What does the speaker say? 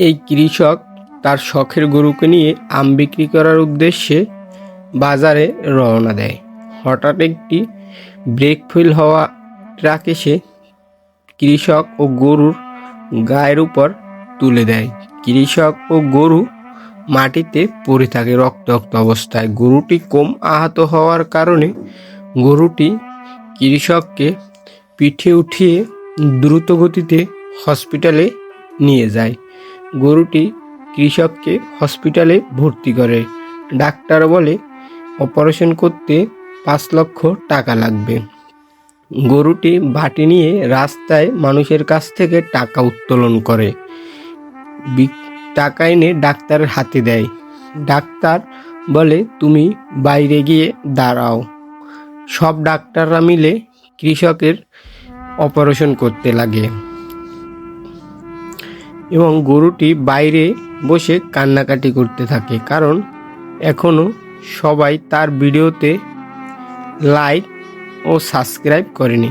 এই কৃষক তার শখের গরুকে নিয়ে আম বিক্রি করার উদ্দেশ্যে বাজারে রওনা দেয়। হঠাৎ একটি ব্রেক ফেল হওয়া ট্রাক এসে কৃষক ও গরুর গায়ের উপর তুলে দেয়। কৃষক ও গরু মাটিতে পড়ে থাকে রক্তাক্ত অবস্থায়। গরুটি কম আহত হওয়ার কারণে গরুটি কৃষককে পিঠে উঠিয়ে দ্রুত গতিতে হসপিটালে নিয়ে যায়। গরুটি কৃষককে হসপিটালে ভর্তি করে। ডাক্তার বলে, অপারেশন করতে পাঁচ লক্ষ টাকা লাগবে। গরুটি বাটি নিয়ে রাস্তায় মানুষের কাছ থেকে টাকা উত্তোলন করে। টাকা এনে ডাক্তারের হাতে দেয়। ডাক্তার বলে, তুমি বাইরে গিয়ে দাঁড়াও। সব ডাক্তাররা মিলে কৃষকের অপারেশন করতে লাগে। এবং গরুটি বাইরে বসে কান্নাকাটি করতে থাকে। কারণ এখনও সবাই তার ভিডিওতে লাইক ও সাবস্ক্রাইব করেনি।